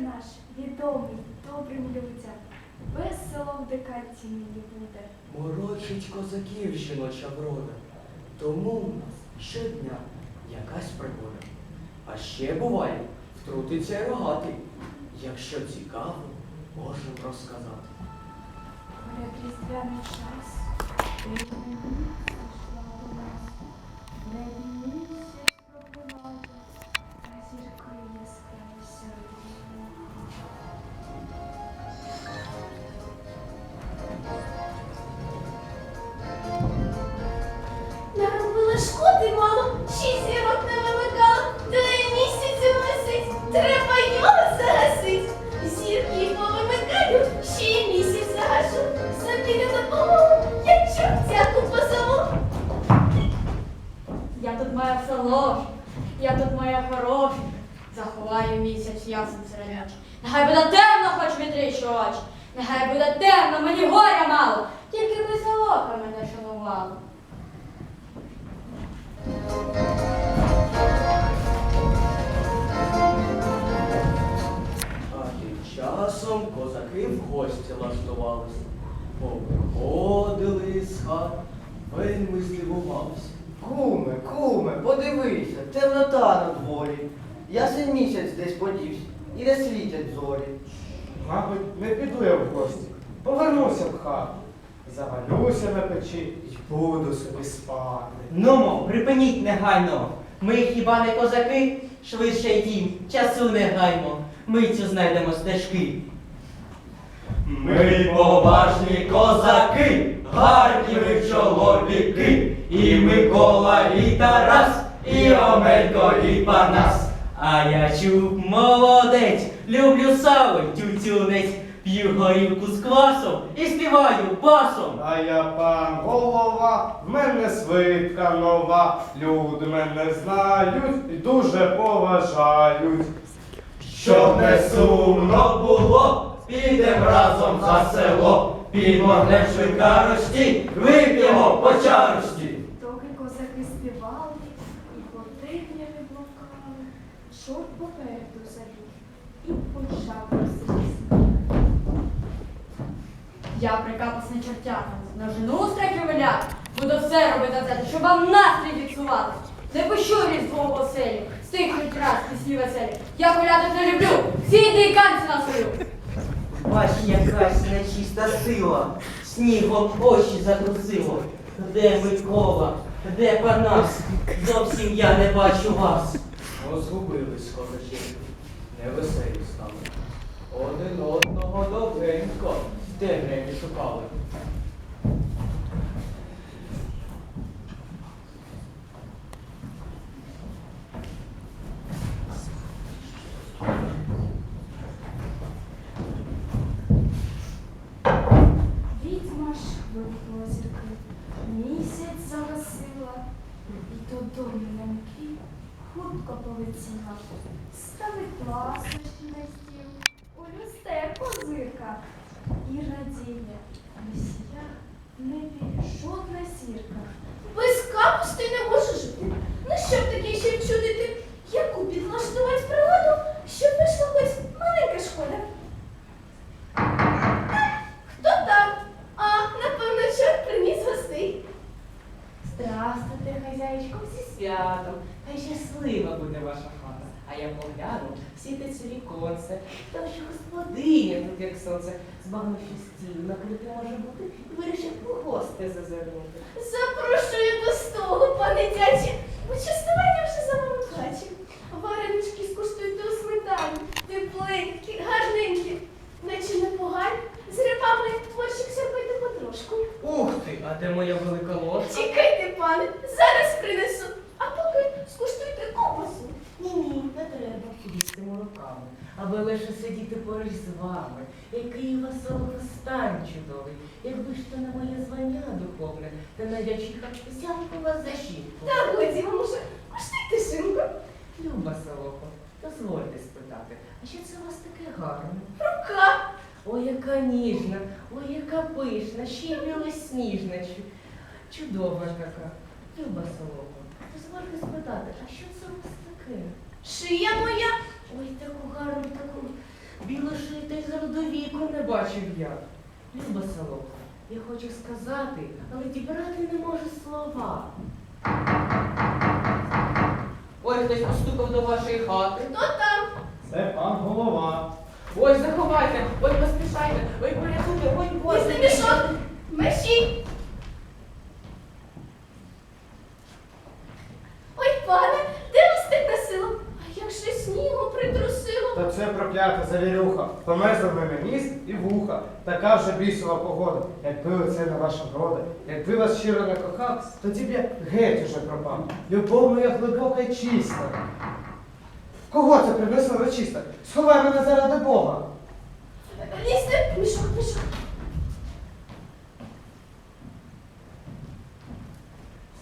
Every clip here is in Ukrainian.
Наш відомий добрим людям. Весело в декаті мені буде. Морочить козаків жіноча врода. Тому у нас щодня якась пригода. А ще буває, втрутиться й рогатий. Якщо цікаво, можемо розказати. Поряд різдвяний час. Небі місяць пропливає, та зірки яскраві. Шкоди мало, й зірок не вимикала, та й місяцю висить, треба його загасить. Зірки повимикаю, ще й місяць загашу, собі не допомогу, я чортяку позову. Я тут моя село, я тут моя хороша. Заховаю місяць ясен серед. Нехай буде темно, хоч вітріщу очі. Нехай буде темно, мені горя мало. Тільки би село про мене шанувало. А тим часом козаки в гості лаштувались. Повиходили з хат, вельми здивувався. Куме, куме, подивися, темнота на дворі. Ясен місяць десь подівся і не світять зорі. Мабуть, не піду я в гості. Повернуся в хату. Завалюся на печі і буду собі спати. Нумо, припиніть негайно. Ми хіба не козаки? Швидше йдім, часу не гаймо. Митцю знайдемо стежки. Ми поважні козаки, гарні ми чоловіки, і Микола, і Тарас, і Омелько, і Панас. А я чуб молодець, люблю сави, тютюнець, п'ю горівку з квасом і співаю басом. А я пан голова, в мене свитка нова. Люди мене знають і дуже поважають. Щоб не сумно було, підем разом за село, підмогнем швидкарості, вип'ємо по чарості. Я прикапасний чортяка, нажену страхи веля, буду все робити за те, щоб вам настрій відсувати. Не пущу різдво в оселі, стихнуть раз пісні веселі. Я колядок не люблю, всі диканці на свою. Бач, якась нечиста сила, снігом очі затрусило. Де Микола, де Панас? Зовсім я не бачу вас. Розгубились козачі, невеселі стали. Один в темряві шукали. Відьма ж зірки, місяць загасила, і додому мкі хутко полетіла. Ставить ласощі на стіл, у люстерку зирка радіє. Усія в небі жодна сірка. Без капусти не можу жити. Ну що б таке ще вчудити? Яку підлаштувати пригоду, щоб вийшла хоч маленька шкода. Хто там? А, напевно, чорт приніс гостей. Здравствуйте, хазяїчко, зі святом. Хай щаслива буде ваша хата. А я погляну, світиться віконце, там ще господиня тут, як сонце, з багнощі стіл накрити може бути, і вирішив у гости зазирнути. Запрошую до столу, пане дячі. Почастування вже за вами плачу. Варенички скуштуйте у сметані, тепленькі, гарненькі, наче непогані, з рибами борщик сьорбайте потрошку. Ух ти, а де моя велика ложка? Чекайте, пане, зараз принесу. А поки скуштуйте ковбасу. Ні, ні, не треба їстимо руками, аби лише поруч з вами. Який у вас стан чудовий, якби ж то не моє звання духовне, та надячиха взяв вас за щітку. Та годі вам уже куштуйте шинку. Люба Солохо, дозвольте спитати, а що це у вас таке гарне? Рука. Ой, яка ніжна, ой, яка пишна, ще й білосніжна. чу- Чудова така. Люба Солохо, дозвольте спитати, а що це у вас таке? Шия моя. Ой, таку гарну, таку Білоши та й зародовіку не бачив я. Люба солока, я хочу сказати, але дібрати не можу слова. Ой, хтось постукав до вашої хати. Хто там? Це пан голова. Ой, заховайте, ой, поспішайте, ой, порятуйте, ой, Боже. Ось мішок. Мерщій. Ой, пане, де вас так носило? А як же снігу притрусило? Та це проклята завірюха. Помезав мене ніс і вуха. Така вже бісова погода. Якби оце не ваша врода, якби вас щиро не кохав, тоді б я геть уже пропав. Любов моя глибока й чиста. Кого це принесла нечиста? Сховай мене заради Бога. Лізьте, мішок, мішок.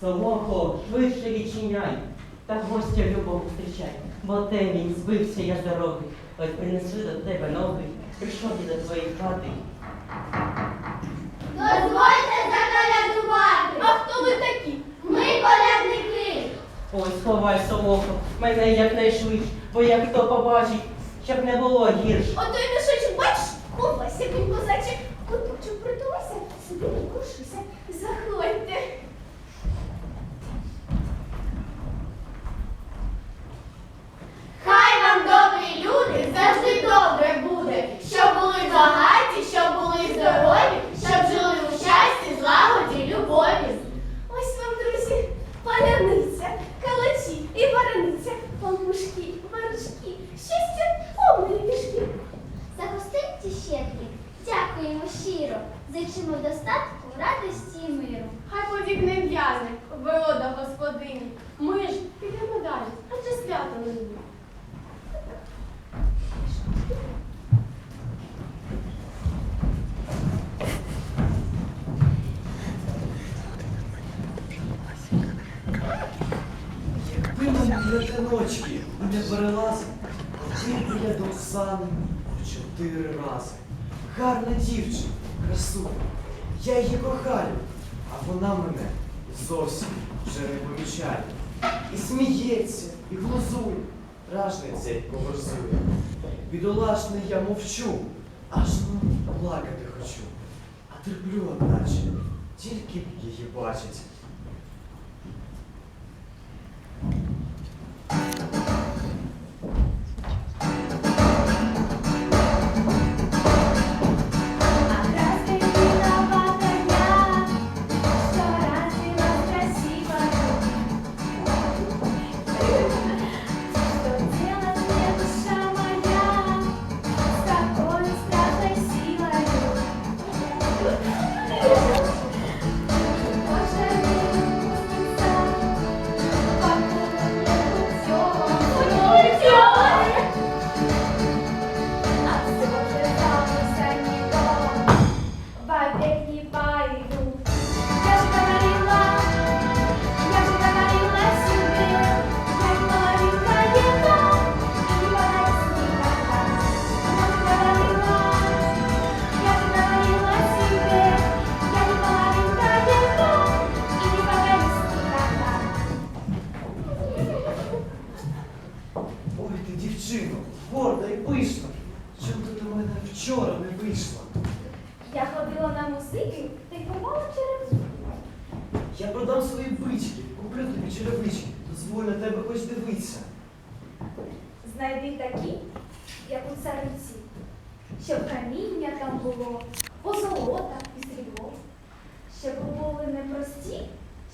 Солохо, швидше відчиняй, та гостя любого зустрічай, бо те він збився я з дороги, ось принесли до тебе ноги, прийшов я до твоєї хати. Дозвольте закалядувати. А хто ви такі? Ми колядники. Ой, сховай, солохо, мене якнайшвидше, бо як хто побачить, щоб не було гірш. Отой мішочок, бачиш, ховайся, кінь козачик. Куточок притулися, собі не крушися. Заходьте. Хай добрі люди завжди добре буде, щоб були багаті, щоб були здорові, щоб жили у щасті, злагоді, любові. Ось вам, друзі, паляниця, плетеночки не перелазив, ходив би я до Оксани чотири рази. Гарна дівчина, красуня, я її кохаю, а вона мене зовсім вже не помічає. І сміється, і глузує, ражниця й погрозує. Бідолашний я мовчу, аж ну плакати хочу. А терплю, одначе, тільки б її бачить. Знайди такі, як у цариці, щоб каміння там було, позолота і срібло, щоб були не прості,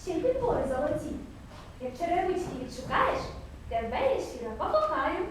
ще й підбори золоті. Як черевички відшукаєш, тебе я щиро покохаю.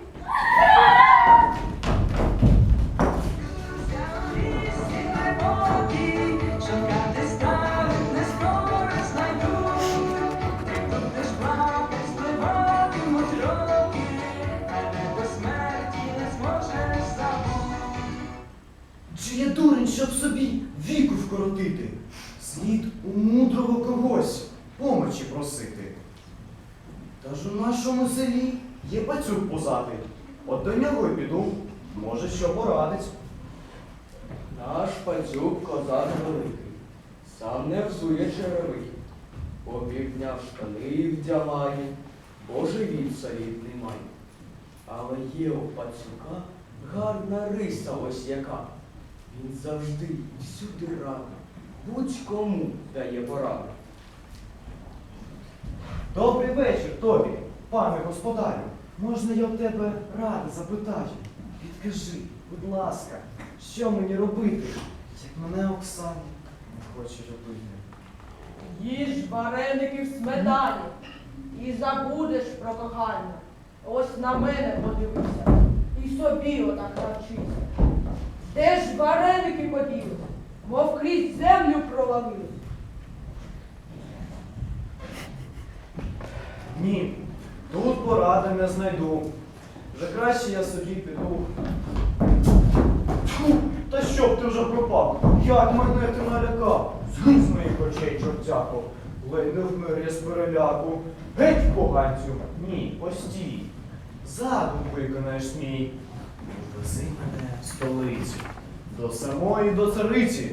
Пацюк позатий. От до нього й піду, може, що порадить. Наш пацюк козак великий, сам не взує черевики. По в штани вдягає, бо живіт солідний має. Але є у пацюка гарна риса ось яка. Він завжди всюди радий, будь-кому дає пораду. Добрий вечір тобі, пане господарю. Можна я в тебе ради запитаю? Підкажи, будь ласка, що мені робити, як мене Оксана не хоче робити? Їж вареники в сметані і забудеш про кохання. Ось на мене подивися і собі отак навчися. Де ж вареники поділися, мов крізь землю провалились. Ні, тут поради не знайду. Вже краще я собі піду. Фу, та щоб ти вже пропав? Як мене ти налякав? Згинь з моїх очей, чортяко. Ледь не вмер я з переляку. Геть, поганцю. Ні, постій. Задум виконаєш мій. Вези мене в столицю. До самої до цариці.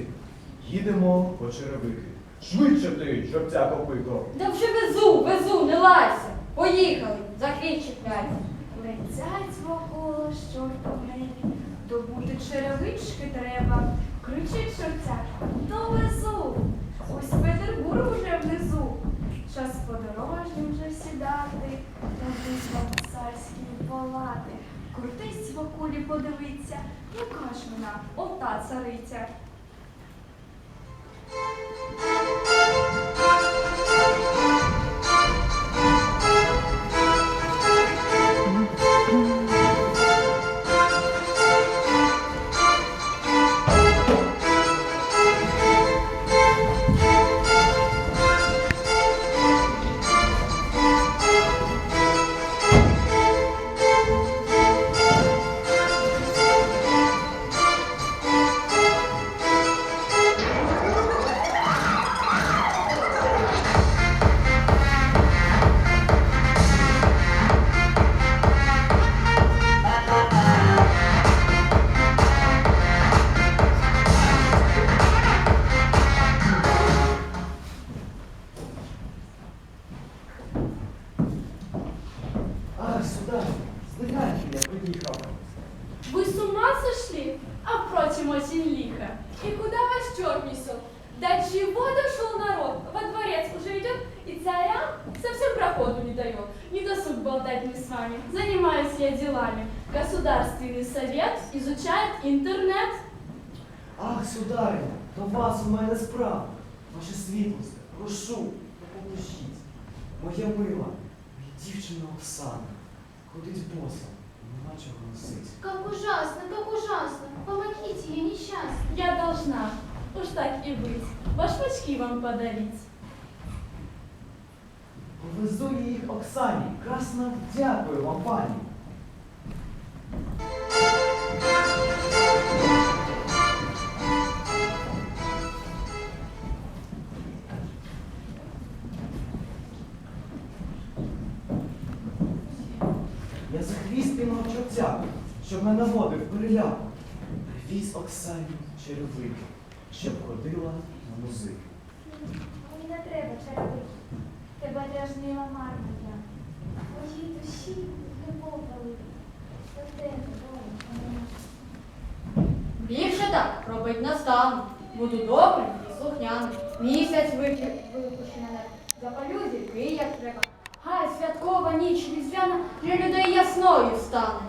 Їдемо по черевики. Швидше ти, чортяко пико. Да вже везу, везу, не лайся. Поїхали, закрій чіпляйся. Летять свого чорта в небі, добути черевички треба. Кричить чортяк, довезу. Ось Петербург уже внизу. Час подорожнім вже сідати, вам в царські палати. Крутись в окулі подивиться, яка ж вона, ота цариця. Государственный совет изучает интернет. Ах, судариня, до вас у мене справа. Ваше світлосте, прошу, допоможіть. Моя мила, моя дівчина Оксана, ходить боса, нема чого носить. Как ужасно, как ужасно. Помогите, я несчастна. Я должна. Уж так и быть. Башмачки вам подарить. Повезу їх Оксані. Красно дякую вам, пані. Я за хвіст піймав чортяку, щоб не наводив переляку. Привіз Оксані черевики, щоб ходила на музики. Мені не треба черевики, тебе дражнила марна я. Моїй душі любов велика, до тебе, долонько моя. Більше так робить настану. Буду добрим і слухняним. Місяць випущу мене. Запалю зірки, як треба. Хай святкова ніч різдвяна для людей ясною стане.